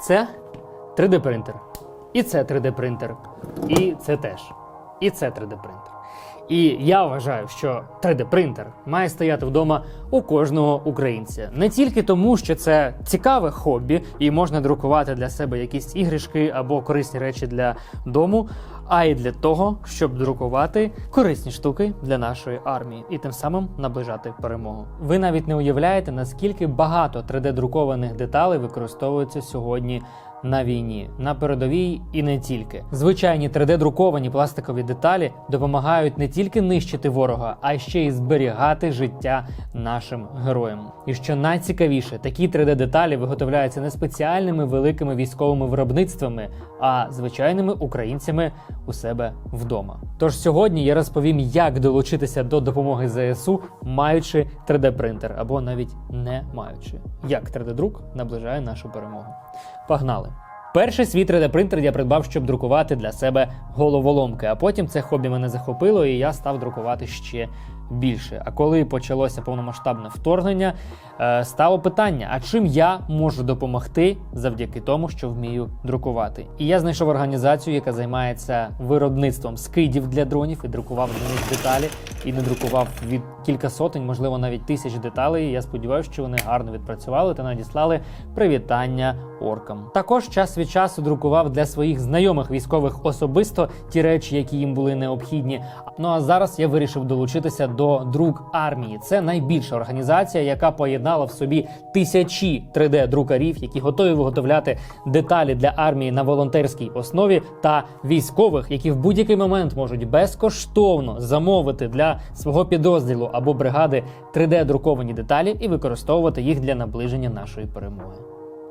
Це 3D принтер. І це 3D принтер. І це теж. І це 3D принтер. І я вважаю, що 3D принтер має стояти вдома у кожного українця. Не тільки тому, що це цікаве хобі, і можна друкувати для себе якісь іграшки або корисні речі для дому, а й для того, щоб друкувати корисні штуки для нашої армії і тим самим наближати перемогу. Ви навіть не уявляєте, наскільки багато 3D-друкованих деталей використовується сьогодні на війні, на передовій і не тільки. Звичайні 3D-друковані пластикові деталі допомагають не тільки нищити ворога, а ще й зберігати життя нашим героям. І що найцікавіше, такі 3D-деталі виготовляються не спеціальними великими військовими виробництвами, а звичайними українцями у себе вдома. Тож сьогодні я розповім, як долучитися до допомоги ЗСУ, маючи 3D-принтер або навіть не маючи, як 3D-друк наближає нашу перемогу. Погнали! Перший свій 3D-принтер я придбав, щоб друкувати для себе головоломки. А потім це хобі мене захопило, і я став друкувати ще більше. А коли почалося повномасштабне вторгнення, е, стало питання: а чим я можу допомогти завдяки тому, що вмію друкувати? І я знайшов організацію, яка займається виробництвом скидів для дронів і друкував для них деталі. І не друкував від кілька сотень, можливо, навіть тисяч деталей. Я сподіваюся, що вони гарно відпрацювали та надіслали привітання оркам. Також час від часу друкував для своїх знайомих військових особисто ті речі, які їм були необхідні. Ну а зараз я вирішив долучитися до друк армії. Це найбільша організація, яка поєднала в собі тисячі 3D-друкарів, які готові виготовляти деталі для армії на волонтерській основі, та військових, які в будь-який момент можуть безкоштовно замовити для свого підрозділу або бригади 3D-друковані деталі і використовувати їх для наближення нашої перемоги.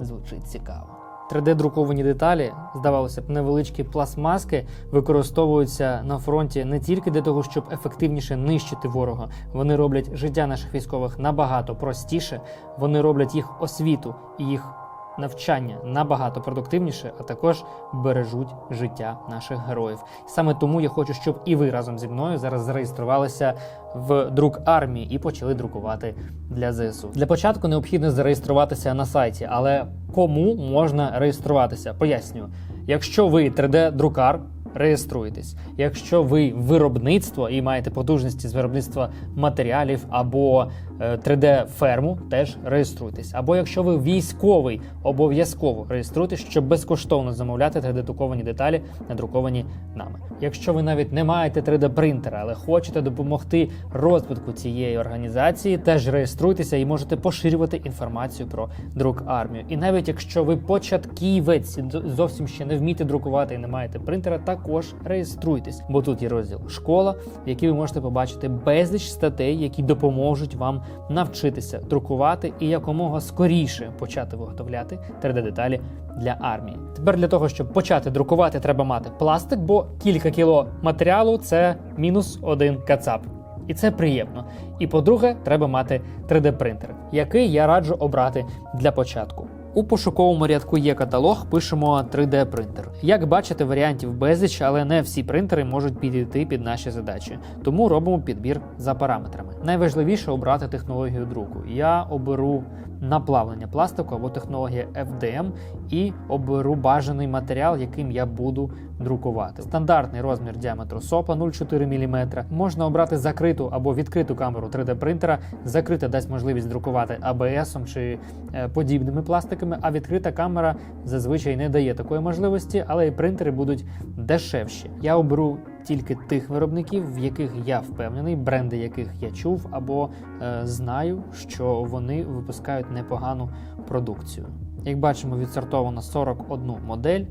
Звучить цікаво. 3D-друковані деталі, здавалося б, невеличкі пластмаски використовуються на фронті не тільки для того, щоб ефективніше нищити ворога. Вони роблять життя наших військових набагато простіше. Вони роблять їх освіту і їх навчання набагато продуктивніше, а також бережуть життя наших героїв. Саме тому я хочу, щоб і ви разом зі мною зараз зареєструвалися в друк армії і почали друкувати для ЗСУ. Для початку необхідно зареєструватися на сайті, але кому можна реєструватися? Поясню, якщо ви 3D-друкар. Реєструйтесь. Якщо ви виробництво і маєте потужності з виробництва матеріалів або 3D-ферму, теж реєструйтесь. Або якщо ви військовий, обов'язково реєструйтесь, щоб безкоштовно замовляти 3D-друковані деталі, надруковані нами. Якщо ви навіть не маєте 3D-принтера, але хочете допомогти розвитку цієї організації, теж реєструйтеся і можете поширювати інформацію про друк армію. І навіть якщо ви початківець зовсім ще не вмієте друкувати і не маєте принтера, також реєструйтесь, бо тут є розділ школа, в якій ви можете побачити безліч статей, які допоможуть вам навчитися друкувати і якомога скоріше почати виготовляти 3D-деталі для армії. Тепер для того, щоб почати друкувати, треба мати пластик, бо кілька кіло матеріалу це мінус один кацап. І це приємно. І по-друге, треба мати 3D-принтер, який я раджу обрати для початку. У пошуковому рядку є каталог, пишемо 3D-принтер. Як бачите, варіантів безліч, але не всі принтери можуть підійти під наші задачі. Тому робимо підбір за параметрами. Найважливіше обрати технологію друку. Я оберу наплавлення пластику або технологія FDM і оберу бажаний матеріал, яким я буду друкувати. Стандартний розмір діаметру СОПа 0,4 мм. Можна обрати закриту або відкриту камеру 3D принтера. Закрита дасть можливість друкувати ABS чи е, подібними пластиками, а відкрита камера зазвичай не дає такої можливості, але і принтери будуть дешевші. Я оберу тільки тих виробників, в яких я впевнений, бренди яких я чув або е, знаю, що вони випускають непогану продукцію. Як бачимо, відсортовано 41 модель.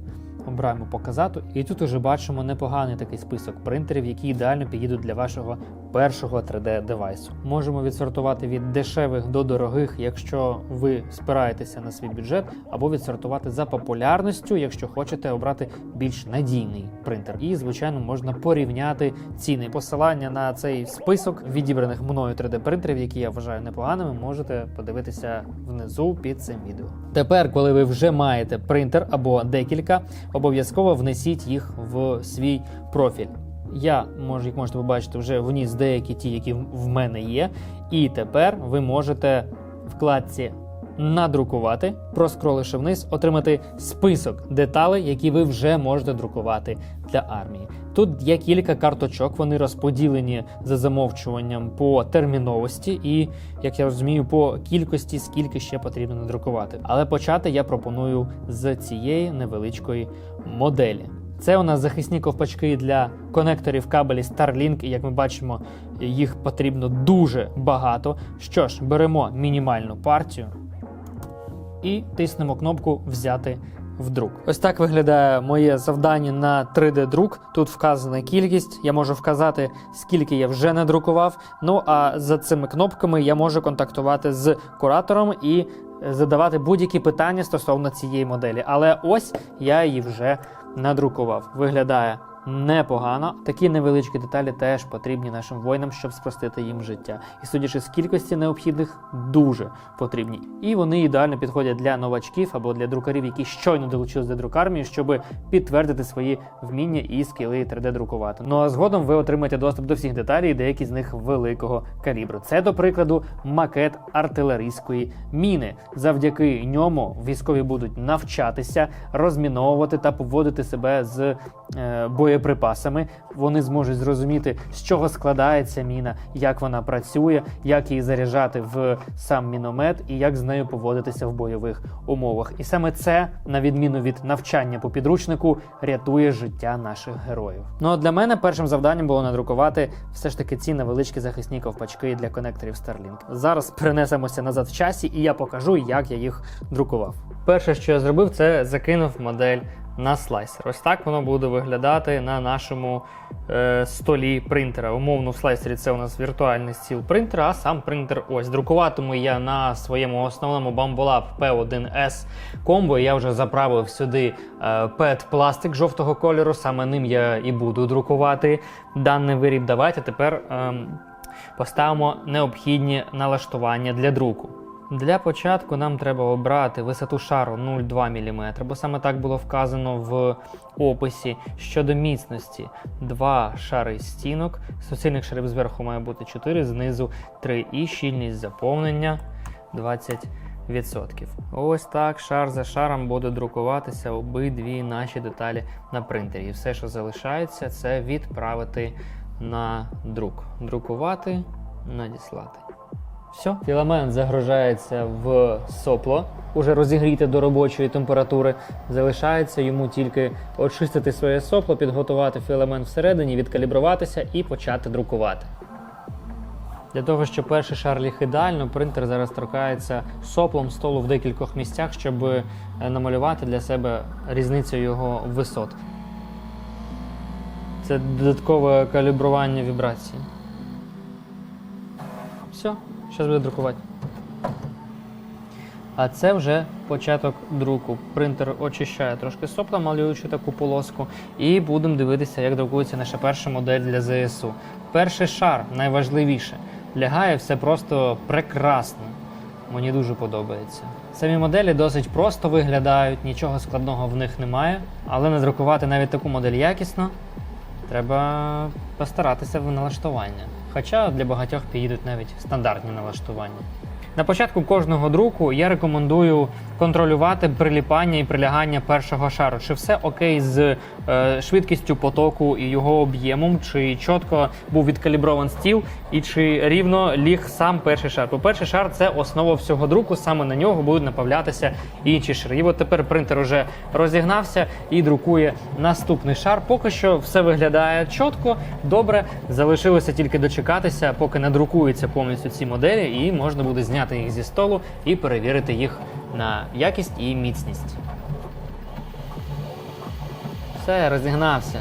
Обираємо показати, і тут уже бачимо непоганий такий список принтерів, які ідеально підійдуть для вашого першого 3D девайсу. Можемо відсортувати від дешевих до дорогих, якщо ви спираєтеся на свій бюджет, або відсортувати за популярністю, якщо хочете обрати більш надійний принтер. І звичайно можна порівняти ціни. Посилання на цей список відібраних мною 3D принтерів, які я вважаю непоганими, можете подивитися внизу під цим відео. Тепер, коли ви вже маєте принтер або декілька, обов'язково внесіть їх в свій профіль. Я може, як можете побачити, вже вніс деякі ті, які в мене є. І тепер ви можете вкладці надрукувати, проскроливши вниз, отримати список деталей, які ви вже можете друкувати для армії. Тут є кілька карточок, вони розподілені за замовчуванням по терміновості і, як я розумію, по кількості, скільки ще потрібно надрукувати. Але почати я пропоную з цієї невеличкої моделі. Це у нас захисні ковпачки для конекторів кабелі Starlink, і як ми бачимо, їх потрібно дуже багато. Що ж, беремо мінімальну партію і тиснемо кнопку Взяти в друк. Ось так виглядає моє завдання на 3D-друк. Тут вказана кількість. Я можу вказати, скільки я вже надрукував. Ну а за цими кнопками я можу контактувати з куратором і задавати будь-які питання стосовно цієї моделі. Але ось я її вже надрукував. Виглядає непогано. Такі невеличкі деталі теж потрібні нашим воїнам, щоб спростити їм життя. І судячи з кількості необхідних, дуже потрібні. І вони ідеально підходять для новачків або для друкарів, які щойно долучились до друкармії, щоб підтвердити свої вміння і скіли 3D друкувати. Ну а згодом ви отримаєте доступ до всіх деталей, деякі з них великого калібру. Це, до прикладу, макет артилерійської міни. Завдяки ньому військові будуть навчатися розміновувати та поводити себе з е, боєприпасами. Вони зможуть зрозуміти, з чого складається міна, як вона працює, як її заряджати в сам міномет і як з нею поводитися в бойових умовах. І саме це, на відміну від навчання по підручнику, рятує життя наших героїв. Ну а для мене першим завданням було надрукувати все ж таки ці невеличкі захисні ковпачки для конекторів Starlink. Зараз перенесемося назад в часі, і я покажу, як я їх друкував. Перше, що я зробив, це закинув модель на слайсер. Ось так воно буде виглядати на нашому е, столі принтера. Умовно, в слайсері це у нас віртуальний стіл принтера, а сам принтер ось. Друкуватиму я на своєму основному Bambolab P1S комбо. Я вже заправив сюди е, пет пластик жовтого кольору. Саме ним я і буду друкувати даний виріб. Давайте тепер ем, поставимо необхідні налаштування для друку. Для початку нам треба обрати висоту шару 0,2 мм, бо саме так було вказано в описі. Щодо міцності, два шари стінок. Суцільних шарів зверху має бути 4, знизу 3 і щільність заповнення 20%. Ось так шар за шаром буде друкуватися обидві наші деталі на принтері. І все, що залишається, це відправити на друк. Друкувати, надіслати. Все, філамент загружається в сопло, уже розігріте до робочої температури. Залишається йому тільки очистити своє сопло, підготувати філамент всередині, відкалібруватися і почати друкувати. Для того, щоб перший шар ліг ідеально, принтер зараз торкається соплом столу в декількох місцях, щоб е, намалювати для себе різницю його висот. Це додаткове калібрування вібрації. Зараз буде друкувати. А це вже початок друку. Принтер очищає трошки сопла, малюючи таку полоску, і будемо дивитися, як друкується наша перша модель для ЗСУ. Перший шар найважливіше. Лягає все просто прекрасно. Мені дуже подобається. Самі моделі досить просто виглядають, нічого складного в них немає, але надрукувати навіть таку модель якісно треба постаратися в налаштування. Хоча для багатьох підійдуть навіть стандартні налаштування. На початку кожного друку я рекомендую контролювати приліпання і прилягання першого шару. Чи все окей з е, швидкістю потоку і його об'ємом, чи чітко був відкаліброван стіл, і чи рівно ліг сам перший шар. Бо перший шар це основа всього друку, саме на нього будуть направлятися інші шари. І от тепер принтер уже розігнався і друкує наступний шар. Поки що все виглядає чітко, добре. Залишилося тільки дочекатися, поки надрукуються повністю ці моделі, і можна буде зняти їх зі столу і перевірити їх на якість і міцність. Все, розігнався.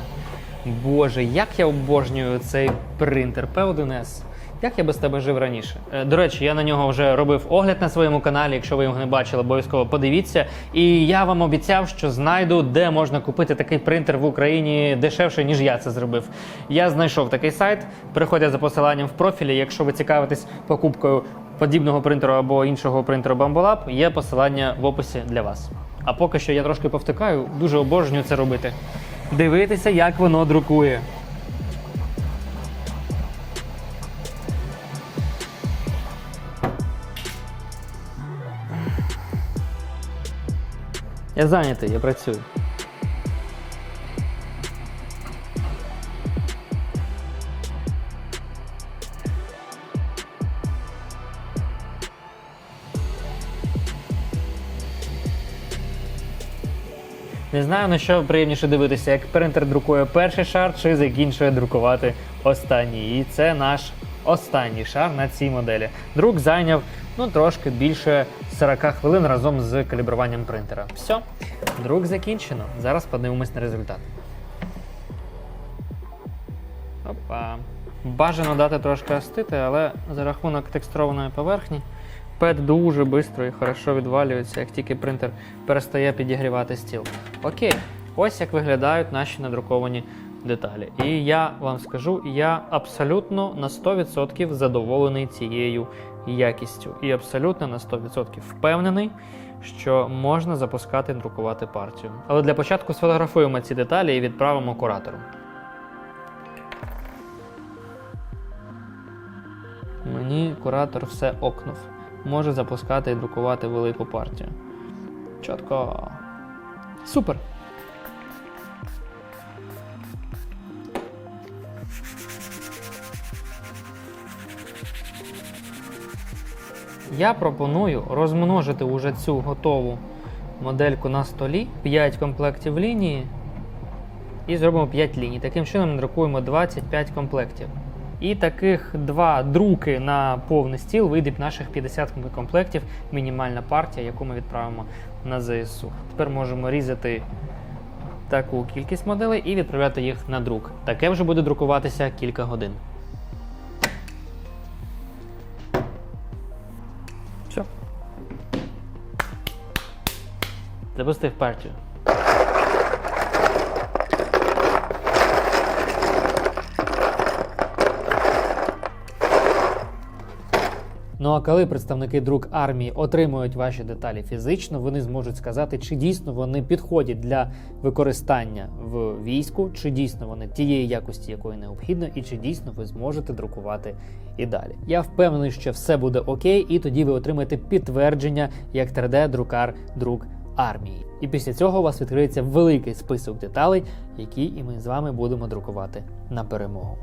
Боже, як я обожнюю цей принтер P1S. Як я без тебе жив раніше? Е, До речі, я на нього вже робив огляд на своєму каналі. Якщо ви його не бачили, обов'язково подивіться. І я вам обіцяв, що знайду, де можна купити такий принтер в Україні дешевше, ніж я це зробив. Я знайшов такий сайт. Переходьте за посиланням в профілі. Якщо ви цікавитесь покупкою подібного принтера або іншого принтера BamboLab є посилання в описі для вас. А поки що я трошки повтикаю, дуже обожнюю це робити. Дивитися, як воно друкує. Я зайнятий, я працюю. Не знаю, на що приємніше дивитися, як принтер друкує перший шар чи закінчує друкувати останній. І це наш останній шар на цій моделі. Друк зайняв ну, трошки більше 40 хвилин разом з калібруванням принтера. Все, друк закінчено. Зараз подивимось на результат. Опа. Бажано дати трошки остити, але за рахунок текстурованої поверхні пед дуже швидко і хорошо відвалюється, як тільки принтер перестає підігрівати стіл. Окей, ось як виглядають наші надруковані деталі. І я вам скажу, я абсолютно на 100% задоволений цією якістю. І абсолютно на 100% впевнений, що можна запускати друкувати партію. Але для початку сфотографуємо ці деталі і відправимо куратору. Мені куратор все окнув. Може запускати і друкувати велику партію. Чітко. Супер. Я пропоную розмножити уже цю готову модельку на столі, 5 комплектів лінії і зробимо 5 ліній. Таким чином ми друкуємо 25 комплектів. І таких два друки на повний стіл вийде наших 50 комплектів, мінімальна партія, яку ми відправимо на ЗСУ. Тепер можемо різати таку кількість моделей і відправляти їх на друк. Таке вже буде друкуватися кілька годин. Все. Запустив партію. Ну а коли представники друк армії отримують ваші деталі фізично, вони зможуть сказати, чи дійсно вони підходять для використання в війську, чи дійсно вони тієї якості, якої необхідно, і чи дійсно ви зможете друкувати і далі. Я впевнений, що все буде окей, і тоді ви отримаєте підтвердження як 3D-друкар друк армії. І після цього у вас відкриється великий список деталей, які і ми з вами будемо друкувати на перемогу.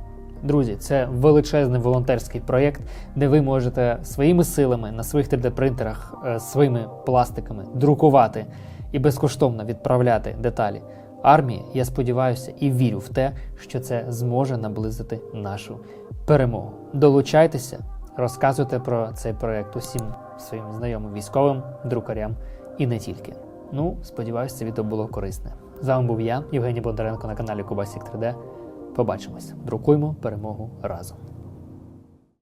Друзі, це величезний волонтерський проєкт, де ви можете своїми силами на своїх 3D-принтерах, е, своїми пластиками друкувати і безкоштовно відправляти деталі армії. Я сподіваюся і вірю в те, що це зможе наблизити нашу перемогу. Долучайтеся, розказуйте про цей проєкт усім своїм знайомим військовим, друкарям і не тільки. Ну, сподіваюся, це відео було корисне. З вами був я, Євгеній Бондаренко на каналі Кубасік 3D. Побачимось. Друкуємо перемогу разом.